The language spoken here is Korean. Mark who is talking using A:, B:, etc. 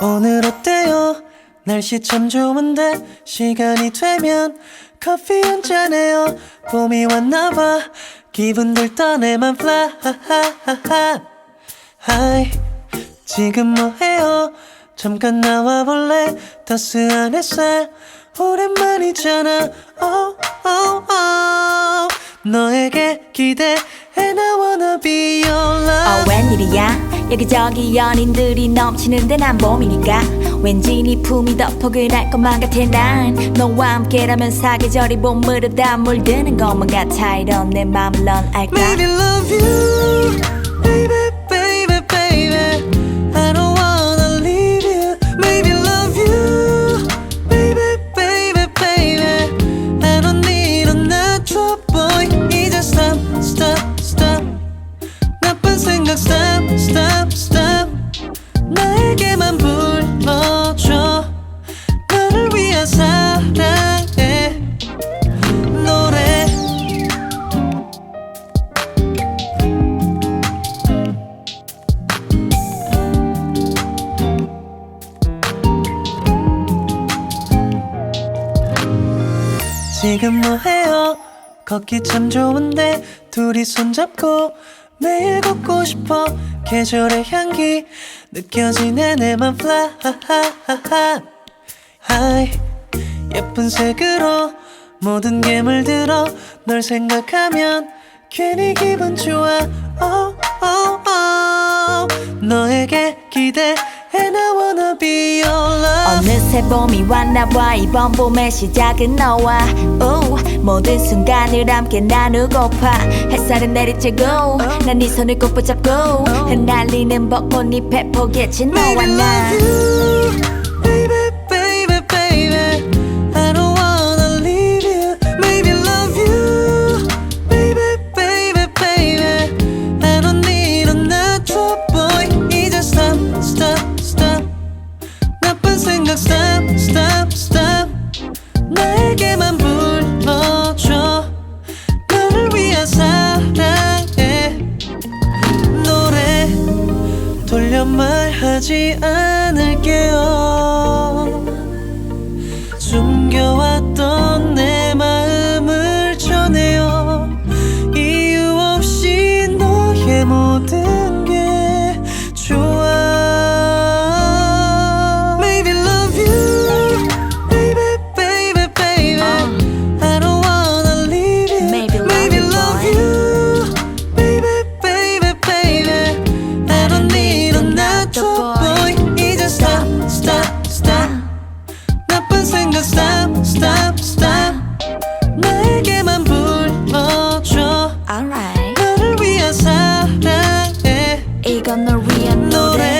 A: 오늘 어때요? 날씨 참 좋은데 시간이 되면 커피 한 잔 해요 봄이 왔나봐 기분들 떠내만 fly 하이 지금 뭐해요? 잠깐 나와볼래? 따스한 햇살 오랜만이잖아. Oh, oh, oh. 너에게 기대해. And I wanna be your love.
B: 어 웬일이야? 여기저기 연인들이 넘치는데 난 봄이니까. 왠지 네 품이 더 포근할 것만 같아 난. 너와 함께라면 사계절이 봄으로 다 물드는 것만 같아. 이런 내 맘을 넌 알까?
A: Maybe love you, baby, another boy. 이제 stop, stop, stop. 나쁜 생각 stop, stop, stop. 나에게만 불러줘. 너를 위한 사랑의 노래. 지금 뭐해요? 걷기 참 좋은데 둘이 손잡고 매일 걷고 싶어. 계절의 향기 느껴지네 내맘 fly. 하이 예쁜 색으로 모든 게 물들어 널 생각하면 괜히 기분 좋아. Oh, oh, oh. 너에게 기대
B: 어느새 봄이 왔나봐. 이번 봄의 시작은 너와 오, 모든 순간을 함께 나누고파. 햇살은 내리쬐고 난 네 손을 꼭 붙잡고 흩날리는 벚꽃잎에 포개진 너와 나
A: 나에게만 불러줘. 너를 위한 사랑의 노래 돌려 말하지 않을게요. 숨겨왔던 내 마음을 전해요 이유 없이 너의 모든 No.